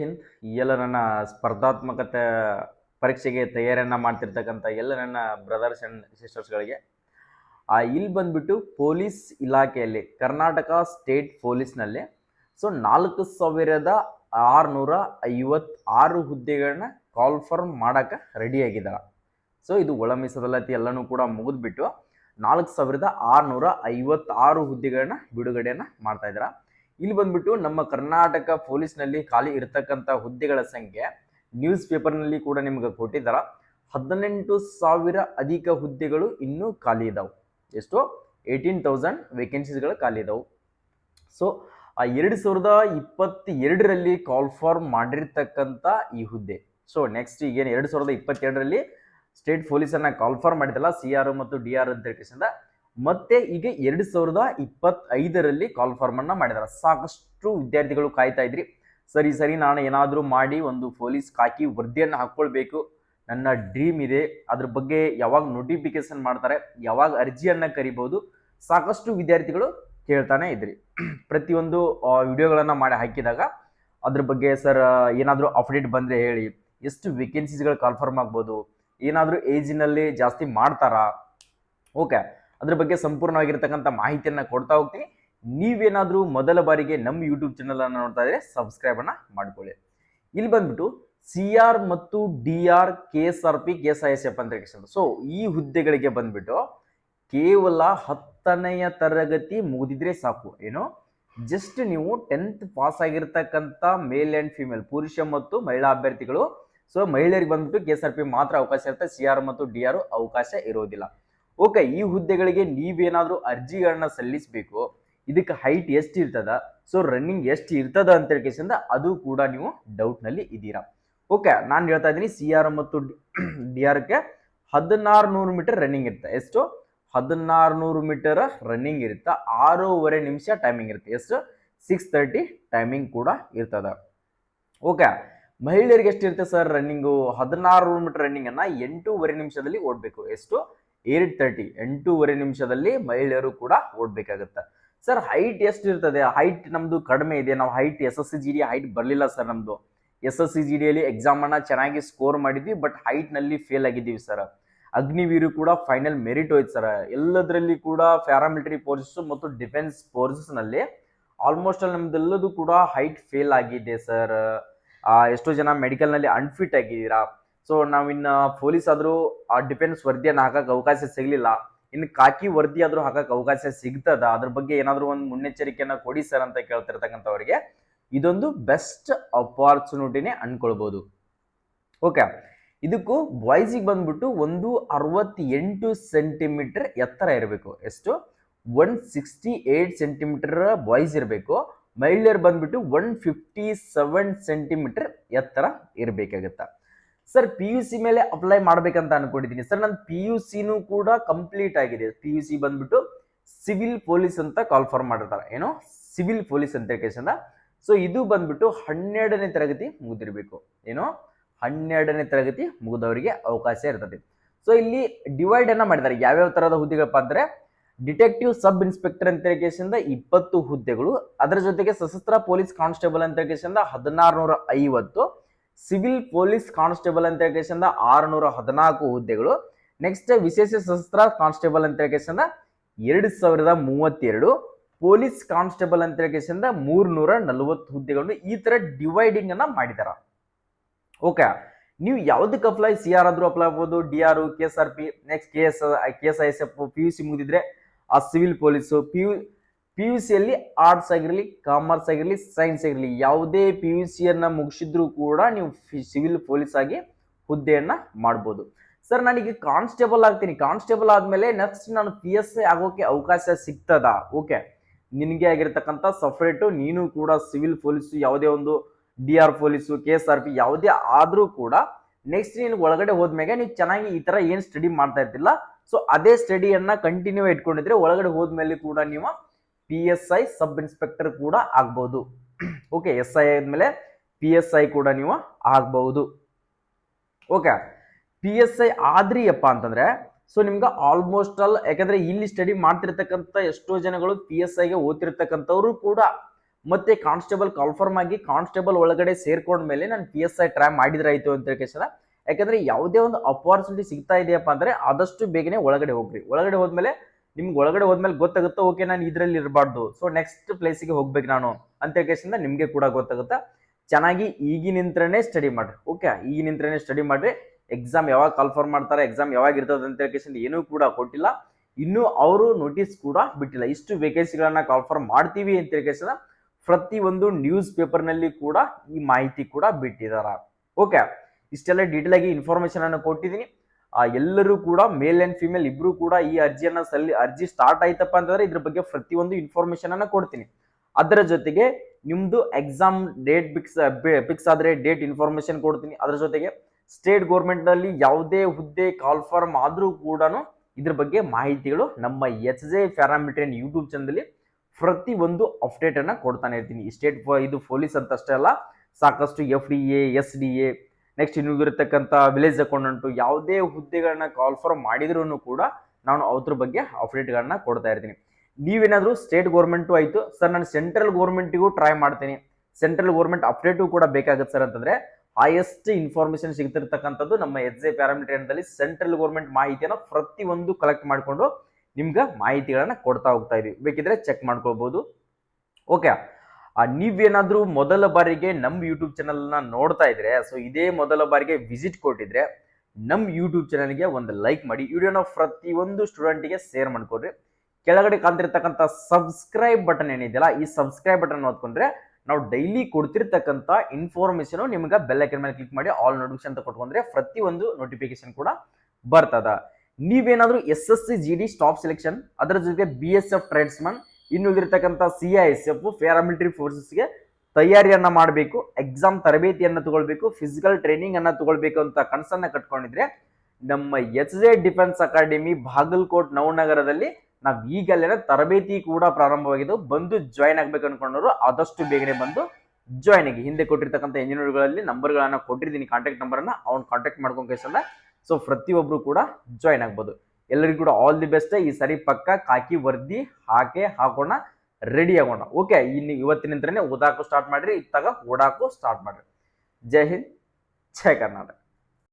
ಹಿಂದ್ ಎಲ್ಲ ನನ್ನ ಸ್ಪರ್ಧಾತ್ಮಕತೆ ಪರೀಕ್ಷೆಗೆ ತಯಾರಿಯನ್ನು ಮಾಡ್ತಿರ್ತಕ್ಕಂಥ ಎಲ್ಲ ನನ್ನ ಬ್ರದರ್ಸ್ ಆ್ಯಂಡ್ ಸಿಸ್ಟರ್ಸ್ಗಳಿಗೆ ಆ, ಇಲ್ಲಿ ಬಂದ್ಬಿಟ್ಟು ಪೊಲೀಸ್ ಇಲಾಖೆಯಲ್ಲಿ, ಕರ್ನಾಟಕ ಸ್ಟೇಟ್ ಪೊಲೀಸ್ನಲ್ಲಿ ಸೊ ನಾಲ್ಕು ಸಾವಿರದ ಆರುನೂರ ಐವತ್ತಾರು ಹುದ್ದೆಗಳನ್ನ ಕಾಲ್ಫರ್ಮ್ ಮಾಡೋಕ್ಕೆ ರೆಡಿಯಾಗಿದ್ದಾರೆ ಸೊ ಇದು ಒಳ ಎಲ್ಲನೂ ಕೂಡ ಮುಗಿದ್ಬಿಟ್ಟು ನಾಲ್ಕು ಸಾವಿರದ ಆರುನೂರ ಐವತ್ತಾರು ಹುದ್ದೆಗಳನ್ನ ಬಿಡುಗಡೆಯನ್ನು ಮಾಡ್ತಾ ಇದ್ದಾರೆ. ಇಲ್ಲಿ ಬಂದ್ಬಿಟ್ಟು ನಮ್ಮ ಕರ್ನಾಟಕ ಪೊಲೀಸ್ನಲ್ಲಿ ಖಾಲಿ ಇರತಕ್ಕಂಥ ಹುದ್ದೆಗಳ ಸಂಖ್ಯೆ ನ್ಯೂಸ್ ಪೇಪರ್ನಲ್ಲಿ ಕೂಡ ನಿಮ್ಗೆ ಕೊಟ್ಟಿದ್ದಾರ ಹದಿನೆಂಟು ಸಾವಿರ ಅಧಿಕ ಹುದ್ದೆಗಳು ಇನ್ನೂ ಖಾಲಿ ಇದಾವೆ. ಎಷ್ಟು? ಏಯ್ಟೀನ್ ತೌಸಂಡ್ ವೇಕೆನ್ಸೀಸ್ಗಳು ಖಾಲಿ ಇದಾವೆ. ಸೊ ಆ ಎರಡು ಸಾವಿರದ ಇಪ್ಪತ್ತೆರಡರಲ್ಲಿ ಕಾಲ್ ಫಾರ್ಮ್ ಮಾಡಿರ್ತಕ್ಕಂಥ ಈ ಹುದ್ದೆ. ಸೊ ನೆಕ್ಸ್ಟ್ ಈಗೇನು ಎರಡು ಸಾವಿರದ ಇಪ್ಪತ್ತೆರಡರಲ್ಲಿ ಸ್ಟೇಟ್ ಪೊಲೀಸನ್ನ ಕಾಲ್ ಫಾರ್ಮ್ ಮಾಡಿದಲ್ಲ ಸಿ ಆರ್ ಮತ್ತು ಡಿ ಆರ್ ಅಂತ ಹೇಳ್ಕೇಸಿಂದ ಮತ್ತೆ ಈಗ ಎರಡು ಸಾವಿರದ ಇಪ್ಪತ್ತೈದರಲ್ಲಿ ಕಾಲ್ ಫಾರ್ಮ್ ಅನ್ನ ಮಾಡಿದಾರೆ. ಸಾಕಷ್ಟು ವಿದ್ಯಾರ್ಥಿಗಳು ಕಾಯ್ತಾ ಇದ್ರಿ. ಸರಿ ಸರಿ, ನಾನು ಏನಾದರೂ ಮಾಡಿ ಒಂದು ಪೊಲೀಸ್ ಕಾಕಿ ವರದಿಯನ್ನು ಹಾಕ್ಕೊಳ್ಬೇಕು. ನನ್ನ ಡ್ರೀಮ್ ಇದೆ. ಅದ್ರ ಬಗ್ಗೆ ಯಾವಾಗ ನೋಟಿಫಿಕೇಶನ್ ಮಾಡ್ತಾರೆ, ಯಾವಾಗ ಅರ್ಜಿಯನ್ನ ಕರಿಬಹುದು ಸಾಕಷ್ಟು ವಿದ್ಯಾರ್ಥಿಗಳು ಕೇಳ್ತಾನೆ ಇದ್ರಿ. ಪ್ರತಿಯೊಂದು ವಿಡಿಯೋಗಳನ್ನು ಮಾಡಿ ಹಾಕಿದಾಗ ಅದ್ರ ಬಗ್ಗೆ ಸರ್ ಏನಾದರೂ ಅಪ್ಡೇಟ್ ಬಂದರೆ ಹೇಳಿ. ಎಷ್ಟು ವೇಕೆನ್ಸೀಸ್ಗಳು ಕನ್ಫರ್ಮ್ ಆಗ್ಬೋದು? ಏನಾದರೂ ಏಜಿನಲ್ಲಿ ಜಾಸ್ತಿ ಮಾಡ್ತಾರಾ? ಓಕೆ ಅದ್ರ ಬಗ್ಗೆ ಸಂಪೂರ್ಣವಾಗಿರ್ತಕ್ಕಂಥ ಮಾಹಿತಿಯನ್ನು ಕೊಡ್ತಾ ಹೋಗ್ತೀನಿ. ನೀವೇನಾದರೂ ಮೊದಲ ಬಾರಿಗೆ ನಮ್ಮ ಯೂಟ್ಯೂಬ್ ಚಾನಲನ್ನು ನೋಡ್ತಾ ಇದ್ರೆ ಸಬ್ಸ್ಕ್ರೈಬನ್ನು ಮಾಡ್ಕೊಳ್ಳಿ. ಇಲ್ಲಿ ಬಂದ್ಬಿಟ್ಟು ಸಿ ಆರ್ ಮತ್ತು D R K S R P K S I S F ಅಂತ ಸೊ ಈ ಹುದ್ದೆಗಳಿಗೆ ಬಂದ್ಬಿಟ್ಟು ಕೇವಲ ಹತ್ತನೆಯ ತರಗತಿ ಮುಗಿದಿದ್ರೆ ಸಾಕು. ಏನು? ಜಸ್ಟ್ ನೀವು ಟೆಂತ್ ಪಾಸ್ ಆಗಿರ್ತಕ್ಕಂಥ ಮೇಲ್ ಆ್ಯಂಡ್ ಫಿಮೇಲ್ ಪುರುಷ ಮತ್ತು ಮಹಿಳಾ ಅಭ್ಯರ್ಥಿಗಳು. ಸೊ ಮಹಿಳೆಯರಿಗೆ ಬಂದ್ಬಿಟ್ಟು ಕೆ ಎಸ್ ಆರ್ ಪಿ ಮಾತ್ರ ಅವಕಾಶ ಇರುತ್ತೆ. ಸಿ ಆರ್ ಮತ್ತು ಡಿ ಆರ್ ಅವಕಾಶ ಇರೋದಿಲ್ಲ. ಓಕೆ, ಈ ಹುದ್ದೆಗಳಿಗೆ ನೀವೇನಾದರೂ ಅರ್ಜಿಗಳನ್ನ ಸಲ್ಲಿಸಬೇಕು, ಇದಕ್ಕೆ ಹೈಟ್ ಎಷ್ಟು ಇರ್ತದ ಸೊ ರನ್ನಿಂಗ್ ಎಷ್ಟು ಇರ್ತದ ಅಂತ ಹೇಳ್ಕೇಸಿಂದ ಅದು ಕೂಡ ನೀವು ಡೌಟ್ನಲ್ಲಿ ಇದ್ದೀರಾ. ಓಕೆ, ನಾನು ಹೇಳ್ತಾ ಇದ್ದೀನಿ ಸಿ ಆರ್ ಮತ್ತು ಡಿ ಆರ್ಗೆ ಹದಿನಾರು ನೂರು ಮೀಟರ್ ರನ್ನಿಂಗ್ ಇರುತ್ತೆ. ಎಷ್ಟು? ಹದಿನಾರು ನೂರು ಮೀಟರ್ ರನ್ನಿಂಗ್ ಇರುತ್ತೆ. ಆರೂವರೆ ನಿಮಿಷ ಟೈಮಿಂಗ್ ಇರುತ್ತೆ. ಎಷ್ಟು? ಸಿಕ್ಸ್ ತರ್ಟಿ ಟೈಮಿಂಗ್ ಕೂಡ ಇರ್ತದ. ಓಕೆ, ಮಹಿಳೆಯರಿಗೆ ಎಷ್ಟಿರುತ್ತೆ ಸರ್ ರನ್ನಿಂಗು ಹದಿನಾರು ಮೀಟರ್ ರನ್ನಿಂಗನ್ನು ಎಂಟೂವರೆ ನಿಮಿಷದಲ್ಲಿ ಓಡಬೇಕು. ಎಷ್ಟು? ಏಟ್ ತರ್ಟಿ, ಎಂಟೂವರೆ ನಿಮಿಷದಲ್ಲಿ ಮಹಿಳೆಯರು ಕೂಡ ಓಡಬೇಕಾಗುತ್ತೆ. ಸರ್ ಹೈಟ್ ಎಷ್ಟು ಇರ್ತದೆ ಹೈಟ್ ನಮ್ದು ಕಡಿಮೆ ಇದೆ. ನಾವು height S S C G D height ಬರಲಿಲ್ಲ ಸರ್ ನಮ್ದು. ಎಸ್ ಎಸ್ ಸಿ ಜಿ ಡಿಯಲ್ಲಿ ಎಕ್ಸಾಮನ್ನು ಚೆನ್ನಾಗಿ ಸ್ಕೋರ್ ಮಾಡಿದ್ವಿ ಬಟ್ ಹೈಟ್ನಲ್ಲಿ ಫೇಲ್ ಆಗಿದ್ದೀವಿ ಸರ್ ಅಗ್ನಿವೀರು ಕೂಡ ಫೈನಲ್ ಮೆರಿಟ್ ಹೋಯ್ತು ಸರ್ ಎಲ್ಲದರಲ್ಲಿ ಕೂಡ ಪ್ಯಾರಾಮಿಲಿಟರಿ ಫೋರ್ಸಸ್ ಮತ್ತು ಡಿಫೆನ್ಸ್ ಫೋರ್ಸಸ್ನಲ್ಲಿ ಆಲ್ಮೋಸ್ಟ್ ಅಲ್ಲಿ ನಮ್ದೆಲ್ಲದೂ ಕೂಡ ಹೈಟ್ ಫೇಲ್ ಆಗಿದೆ ಸರ್ ಎಷ್ಟೋ ಜನ ಮೆಡಿಕಲ್ನಲ್ಲಿ ಅನ್ಫಿಟ್ ಆಗಿದ್ದೀರಾ? ಸೊ ನಾವಿನ್ನ ಪೊಲೀಸ್ ಆದ್ರೂ, ಆ ಡಿಫೆನ್ಸ್ ವರದಿಯನ್ನು ಹಾಕಕ್ಕೆ ಅವಕಾಶ ಸಿಗಲಿಲ್ಲ. ಇನ್ನು ಕಾಕಿ ವರದಿ ಆದ್ರೂ ಹಾಕಕ್ ಅವಕಾಶ ಸಿಗ್ತದ? ಅದ್ರ ಬಗ್ಗೆ ಏನಾದರೂ ಒಂದು ಮುನ್ನೆಚ್ಚರಿಕೆಯನ್ನ ಕೊಡಿ ಸರ್ ಅಂತ ಕೇಳ್ತಿರ್ತಕ್ಕಂಥವ್ರಿಗೆ, ಇದೊಂದು ಬೆಸ್ಟ್ ಅಪಾರ್ಚುನಿಟಿನೇ ಅನ್ಕೊಳ್ಬಹುದು ಓಕೆ ಇದಕ್ಕೂ ಬಾಯ್ಸಿಗೆ ಬಂದ್ಬಿಟ್ಟು ಒಂದು ಅರವತ್ತೆಂಟು ಸೆಂಟಿಮೀಟರ್ ಎತ್ತರ ಇರಬೇಕು. ಎಷ್ಟು? One sixty eight centimetre boys ಇರಬೇಕು. ಮಹಿಳೆಯರು ಬಂದ್ಬಿಟ್ಟು ಒನ್ ಫಿಫ್ಟಿ ಸೆವೆನ್ ಸೆಂಟಿಮೀಟರ್ ಎತ್ತರ ಇರಬೇಕಾಗತ್ತ? ಸರ್ ಪಿ ಯು ಸಿ ಮೇಲೆ ಅಪ್ಲೈ ಮಾಡ್ಬೇಕಂತ ಅನ್ಕೊಂಡಿದ್ದೀನಿ ಸರ್ ನನ್ನ ಪಿ ಯು ಸಿನೂ ಕೂಡ ಕಂಪ್ಲೀಟ್ ಆಗಿದೆ. ಪಿ ಯು ಸಿ ಬಂದ್ಬಿಟ್ಟು ಸಿವಿಲ್ ಪೊಲೀಸ್ ಅಂತ ಕಾಲ್ ಫಾರ್ಮ್ ಮಾಡಿರ್ತಾರೆ. ಏನೋ ಸಿವಿಲ್ ಪೊಲೀಸ್ ಅಂತ ಕೇಸಂದ ಸೊ ಇದು ಬಂದ್ಬಿಟ್ಟು ಹನ್ನೆರಡನೇ ತರಗತಿ ಮುಗಿದಿರಬೇಕು. ಏನೋ ಹನ್ನೆರಡನೇ ತರಗತಿ ಮುಗಿದವರಿಗೆ ಅವಕಾಶ ಇರ್ತದೆ. ಸೊ ಇಲ್ಲಿ ಡಿವೈಡ್ ಅನ್ನ ಮಾಡಿದ್ದಾರೆ. ಯಾವ್ಯಾವ ತರಹದ ಹುದ್ದೆಗಳಪ್ಪ ಅಂದ್ರೆ ಡಿಟೆಕ್ಟಿವ್ ಸಬ್ ಇನ್ಸ್ಪೆಕ್ಟರ್ ಅಂತ ಕೇಸಿಂದ ಇಪ್ಪತ್ತು ಹುದ್ದೆಗಳು. ಅದರ ಜೊತೆಗೆ ಸಶಸ್ತ್ರ ಪೊಲೀಸ್ ಕಾನ್ಸ್ಟೇಬಲ್ ಅಂತ ಕೇಸಿಂದ ಹದಿನಾರು ನೂರ ಐವತ್ತು. ಸಿವಿಲ್ ಪೊಲೀಸ್ ಕಾನ್ಸ್ಟೇಬಲ್ ಅಂತ ಕೇಸಿಂದ ಆರುನೂರ ಹದಿನಾಲ್ಕು ಹುದ್ದೆಗಳು. ನೆಕ್ಸ್ಟ್ ವಿಶೇಷ ಸಶಸ್ತ್ರ ಕಾನ್ಸ್ಟೇಬಲ್ ಅಂತ ಕೇಸಿಂದ ಎರಡು ಸಾವಿರದ ಮೂವತ್ತೆರಡು. ಪೊಲೀಸ್ ಕಾನ್ಸ್ಟೇಬಲ್ ಅಂತ ಕೇಸಿಂದ ಮೂರ್ನೂರ ನಲವತ್ತು ಹುದ್ದೆಗಳನ್ನು ಈ ತರ ಡಿವೈಡಿಂಗ್ ಅನ್ನ ಮಾಡಿದಾರ. ಓಕೆ, ನೀವು ಯಾವ್ದಕ್ಕೆ ಅಪ್ಲೈ ಸಿ ಆರ್ ಆದ್ರೂ ಅಪ್ಲೈ ಆಗ್ಬೋದು D R K S R P next K S K S I S F P U C ಮುಗಿದಿದ್ರೆ ಆ civil police P U P U ಸಿಯಲ್ಲಿ ಆರ್ಟ್ಸ್ ಆಗಿರಲಿ ಕಾಮರ್ಸ್ ಆಗಿರಲಿ ಸೈನ್ಸ್ ಆಗಿರಲಿ, ಯಾವುದೇ ಪಿ ಯು ಸಿಯನ್ನು ಮುಗಿಸಿದ್ರು ಕೂಡ ನೀವು ಸಿವಿಲ್ ಪೊಲೀಸ್ ಆಗಿ ಹುದ್ದೆಯನ್ನು ಮಾಡ್ಬೋದು. ಸರ್ ನನಗೆ ಕಾನ್ಸ್ಟೇಬಲ್ ಆಗ್ತೀನಿ. ಕಾನ್ಸ್ಟೇಬಲ್ ಆದಮೇಲೆ ನೆಕ್ಸ್ಟ್ ನಾನು ಪಿ ಎಸ್ ಐ ಆಗೋಕ್ಕೆ ಅವಕಾಶ ಸಿಗ್ತದಾ? ಓಕೆ ನಿನಗೆ ಆಗಿರ್ತಕ್ಕಂಥ ಸಪ್ರೇಟು ನೀನು ಕೂಡ ಸಿವಿಲ್ ಪೊಲೀಸು ಯಾವುದೇ ಒಂದು D R police K S R P ಯಾವುದೇ ಆದರೂ ಕೂಡ ನೆಕ್ಸ್ಟ್ ನೀನು ಒಳಗಡೆ ಹೋದ್ಮೇಲೆ ನೀವು ಚೆನ್ನಾಗಿ ಈ ಥರ ಏನು ಸ್ಟಡಿ ಮಾಡ್ತಾ ಇರ್ತಿಲ್ಲ. ಸೊ ಅದೇ ಸ್ಟಡಿಯನ್ನ ಕಂಟಿನ್ಯೂ ಇಟ್ಕೊಂಡಿದ್ರೆ ಒಳಗಡೆ ಹೋದ್ಮೇಲೆ ಕೂಡ ನೀವು P S I sub inspector ಕೂಡ ಆಗ್ಬೋದು. ಓಕೆ ಎಸ್ ಐ ಆದ್ಮೇಲೆ ಪಿ ಎಸ್ ಐ ಕೂಡ ನೀವು ಆಗ್ಬಹುದು ಓಕೆ ಪಿ ಎಸ್ ಐ ಆದ್ರಿ ಅಪ್ಪ ಅಂತಂದ್ರೆ ಸೊ ನಿಮ್ಗೆ ಆಲ್ಮೋಸ್ಟ್ ಆಲ್ ಯಾಕಂದ್ರೆ ಇಲ್ಲಿ ಸ್ಟಡಿ ಮಾಡ್ತಿರ್ತಕ್ಕಂಥ ಎಷ್ಟೋ ಜನಗಳು ಪಿ ಎಸ್ ಐಗೆ ಓದ್ತಿರ್ತಕ್ಕಂಥವ್ರು ಕೂಡ, ಮತ್ತೆ ಕಾನ್ಸ್ಟೇಬಲ್ ಕನ್ಫರ್ಮ್ ಆಗಿ ಕಾನ್ಸ್ಟೇಬಲ್ ಒಳಗಡೆ ಸೇರ್ಕೊಂಡ್ಮೇಲೆ ನಾನು ಪಿ ಎಸ್ ಐ ಟ್ರೈ ಮಾಡಿದ್ರಾಯ್ತು ಅಂತ ಕೇಸದ ಯಾಕಂದ್ರೆ ಯಾವುದೇ ಒಂದು ಅಪಾರ್ಚುನಿಟಿ ಸಿಗ್ತಾ ಇದೆಯಪ್ಪ ಅಂದ್ರೆ ಆದಷ್ಟು ಬೇಗನೆ ಒಳಗಡೆ ಹೋಗ್ರಿ. ಒಳಗಡೆ ಹೋದ್ಮೇಲೆ ನಿಮ್ಗೆ ಒಳಗಡೆ ಹೋದ್ಮೇಲೆ ಗೊತ್ತಾಗುತ್ತೆ ಓಕೆ ನಾನು ಇದರಲ್ಲಿ ಇರಬಾರ್ದು. ಸೊ ನೆಕ್ಸ್ಟ್ ಪ್ಲೇಸಿಗೆ ಹೋಗ್ಬೇಕು ನಾನು ಅಂತ ಕೇಸಿಂದ ನಿಮಗೆ ಕೂಡ ಗೊತ್ತಾಗುತ್ತೆ? ಚೆನ್ನಾಗಿ ಈಗಿನಿಂತ್ರನೇ ಸ್ಟಡಿ ಮಾಡ್ರಿ ಓಕೆ ಈಗಿನಿಂತ್ರನೇ ಸ್ಟಡಿ ಮಾಡ್ರಿ. ಎಕ್ಸಾಮ್ ಯಾವಾಗ ಕಾಲ್ಫಾರ್ ಮಾಡ್ತಾರೆ ಎಕ್ಸಾಮ್ ಯಾವಾಗ ಇರ್ತದೆ ಅಂತ ಕೇಸಿಂದ ಏನೂ ಕೂಡ ಕೊಟ್ಟಿಲ್ಲ. ಇನ್ನೂ ಅವರು ನೋಟಿಸ್ ಕೂಡ ಬಿಟ್ಟಿಲ್ಲ. ಇಷ್ಟು ವೇಕೆನ್ಸಿಗಳನ್ನ ಕಾಲ್ಫಾರ್ ಮಾಡ್ತೀವಿ ಅಂತ ಕೇಸಿಂದ ಪ್ರತಿ ಒಂದು ನ್ಯೂಸ್ ಪೇಪರ್ನಲ್ಲಿ ಕೂಡ ಈ ಮಾಹಿತಿ ಕೂಡ ಬಿಟ್ಟಿದ್ದಾರೆ ಓಕೆ ಇಷ್ಟೆಲ್ಲ ಡೀಟೇಲ್ ಆಗಿ ಇನ್ಫಾರ್ಮೇಶನ್ ಅನ್ನು ಕೊಟ್ಟಿದ್ದೀನಿ ಆ, ಎಲ್ಲರೂ ಕೂಡ ಮೇಲ್ ಅಂಡ್ ಫಿಮೇಲ್ ಇಬ್ರು ಕೂಡ ಈ ಅರ್ಜಿಯನ್ನ ಸಲ್ಲಿ ಅರ್ಜಿ ಸ್ಟಾರ್ಟ್ ಆಯ್ತಪ್ಪ ಅಂತಂದ್ರೆ ಇದ್ರ ಬಗ್ಗೆ ಪ್ರತಿಯೊಂದು ಇನ್ಫಾರ್ಮೇಶನ್ ಅನ್ನ ಕೊಡ್ತೀನಿ. ಅದರ ಜೊತೆಗೆ ನಿಮ್ದು ಎಕ್ಸಾಮ್ ಡೇಟ್ ಫಿಕ್ಸ್ ಫಿಕ್ಸ್ ಆದ್ರೆ ಡೇಟ್ ಇನ್ಫಾರ್ಮೇಶನ್ ಕೊಡ್ತೀನಿ. ಅದರ ಜೊತೆಗೆ ಸ್ಟೇಟ್ ಗೌರ್ಮೆಂಟ್ನಲ್ಲಿ ಯಾವುದೇ ಹುದ್ದೆ ಕಾಲ್ಫರ್ಮ್ ಆದರೂ ಕೂಡ ಇದ್ರ ಬಗ್ಗೆ ಮಾಹಿತಿಗಳು ನಮ್ಮ H J parameter YouTube channel ಪ್ರತಿ ಒಂದು ಅಪ್ಡೇಟ್ ಅನ್ನ ಕೊಡ್ತಾನೆ ಇರ್ತೀನಿ. ಸ್ಟೇಟ್ ಇದು ಪೊಲೀಸ್ ಅಂತ ಅಷ್ಟೇ ಅಲ್ಲ ಸಾಕಷ್ಟು F D A S D A next ಇನ್ನು ಇರತಕ್ಕಂಥ ವಿಲೇಜ್ ಅಕೌಂಟೆಂಟು ಯಾವುದೇ ಹುದ್ದೆಗಳನ್ನ ಕಾಲ್ಫರ್ಮ್ ಮಾಡಿದ್ರು ಕೂಡ ನಾನು ಅದ್ರ ಬಗ್ಗೆ ಅಪ್ಡೇಟ್ಗಳನ್ನ ಕೊಡ್ತಾ ಇರ್ತೀನಿ. ನೀವೇನಾದರೂ ಸ್ಟೇಟ್ ಗೌರ್ಮೆಂಟು ಆಯಿತು ಸರ್ ನಾನು ಸೆಂಟ್ರಲ್ ಗೌರ್ಮೆಂಟಿಗೂ ಟ್ರೈ ಮಾಡ್ತೀನಿ. ಸೆಂಟ್ರಲ್ ಗೌರ್ಮೆಂಟ್ ಅಪ್ಡೇಟು ಕೂಡ ಬೇಕಾಗುತ್ತೆ ಸರ್ ಅಂತಂದರೆ ಹೈಯೆಸ್ಟ್ ಇನ್ಫಾರ್ಮೇಷನ್ ಸಿಗ್ತಿರ್ತಕ್ಕಂಥದ್ದು ನಮ್ಮ ಎಸ್ ಎ ಪ್ಯಾರಾಮೀಟರ್ನಲ್ಲಿ ಸೆಂಟ್ರಲ್ ಗೌರ್ಮೆಂಟ್ ಮಾಹಿತಿಯನ್ನು ಪ್ರತಿಯೊಂದು ಕಲೆಕ್ಟ್ ಮಾಡಿಕೊಂಡು ನಿಮ್ಗೆ ಮಾಹಿತಿಗಳನ್ನು ಕೊಡ್ತಾ ಹೋಗ್ತಾ ಇದೀವಿ ಬೇಕಿದ್ರೆ ಚೆಕ್ ಮಾಡ್ಕೊಳ್ಬೋದು. ಓಕೆ ನೀವೇನಾದ್ರೂ ಮೊದಲ ಬಾರಿಗೆ ನಮ್ಮ ಯೂಟ್ಯೂಬ್ ಚಾನಲ್ನ ನೋಡ್ತಾ ಇದ್ರೆ ಸೊ ಇದೇ ಮೊದಲ ಬಾರಿಗೆ ವಿಸಿಟ್ ಕೊಟ್ಟಿದ್ರೆ ನಮ್ಮ ಯೂಟ್ಯೂಬ್ ಚಾನಲ್ಗೆ ಒಂದು ಲೈಕ್ ಮಾಡಿ ವಿಡಿಯೋನ ಪ್ರತಿಯೊಂದು ಸ್ಟೂಡೆಂಟಿಗೆ ಶೇರ್ ಮಾಡ್ಕೊಡ್ರಿ. ಕೆಳಗಡೆ ಕಾಣ್ತಿರ್ತಕ್ಕಂಥ ಸಬ್ಸ್ಕ್ರೈಬ್ ಬಟನ್ ಏನಿದೆಯಲ್ಲ, ಈ ಸಬ್ಸ್ಕ್ರೈಬ್ ಬಟನ್ ಓದ್ಕೊಂಡ್ರೆ ನಾವು ಡೈಲಿ ಕೊಡ್ತಿರ್ತಕ್ಕಂಥ ನಿಮ್ಗೆ ಬೆಲ್ ಐಕನ್ ಮೇಲೆ ಕ್ಲಿಕ್ ಮಾಡಿ ಆಲ್ ನೋಟಿಫಿಕೇಶನ್ ಅಂತ ಕೊಟ್ಕೊಂಡ್ರೆ ಪ್ರತಿಯೊಂದು ನೋಟಿಫಿಕೇಶನ್ ಕೂಡ ಬರ್ತದ. ನೀವೇನಾದರೂ S S C G D staff selection ಅದರ ಜೊತೆಗೆ ಬಿ ಎಸ್ ಎಫ್ ಟ್ರೇಡ್ಸ್ಮನ್ ಇನ್ನು ಇದಿರ್ತಕ್ಕಂಥ C I S F paramilitary ಫೋರ್ಸಸ್ಗೆ ತಯಾರಿಯನ್ನ ಮಾಡಬೇಕು ಎಕ್ಸಾಮ್ ತರಬೇತಿಯನ್ನ ತಗೊಳ್ಬೇಕು ಫಿಸಿಕಲ್ ಟ್ರೈನಿಂಗ್ ಅನ್ನ ತಗೊಳ್ಬೇಕು ಅಂತ ಕನಸನ್ನು ಕಟ್ಕೊಂಡಿದ್ರೆ ನಮ್ಮ H J defence academy Bagalkot ನವನಗರದಲ್ಲಿ ನಾವು ಈಗಲೇ ತರಬೇತಿ ಕೂಡ ಪ್ರಾರಂಭವಾಗಿದ್ದು, ಬಂದು ಜಾಯ್ನ್ ಆಗ್ಬೇಕು ಅನ್ಕೊಂಡವರು ಆದಷ್ಟು ಬೇಗನೆ ಬಂದು ಜಾಯ್ನ್ ಆಗಿ. ಹಿಂದೆ ಕೊಟ್ಟಿರ್ತಕ್ಕಂಥ ಇಂಜಿನಿಯರ್ಗಳಲ್ಲಿ ನಂಬರ್ಗಳನ್ನು ಕೊಟ್ಟಿರ್ತೀನಿ ಕಾಂಟ್ಯಾಕ್ಟ್ ನಂಬರನ್ನು ಅವ್ನು ಕಾಂಟ್ಯಾಕ್ಟ್ ಮಾಡ್ಕೊಂಡು ಕೈಸಲ್ಲ ಸೊ ಪ್ರತಿಯೊಬ್ಬರು ಕೂಡ ಜಾಯ್ನ್ ಆಗ್ಬೋದು. ಎಲ್ಲರಿಗೂ ಕೂಡ ಆಲ್ ದಿ ಬೆಸ್ಟ್ ಈ ಸರಿ ಪಕ್ಕ ಕಾಕಿ ವರ್ದಿ ಹಾಕೆ ಹಾಕೋಣ ರೆಡಿ ಆಗೋಣ. ಓಕೆ ಇನ್ನು ಇವತ್ತಿನಿಂದನೇ ಓದಾಕು ಸ್ಟಾರ್ಟ್ ಮಾಡ್ರಿ, ಇತ್ತಾಗ ಓಡಾಕು ಸ್ಟಾರ್ಟ್ ಮಾಡ್ರಿ. ಜೈ ಹಿಂದ್, ಜೈ ಕರ್ನಾಟಕ.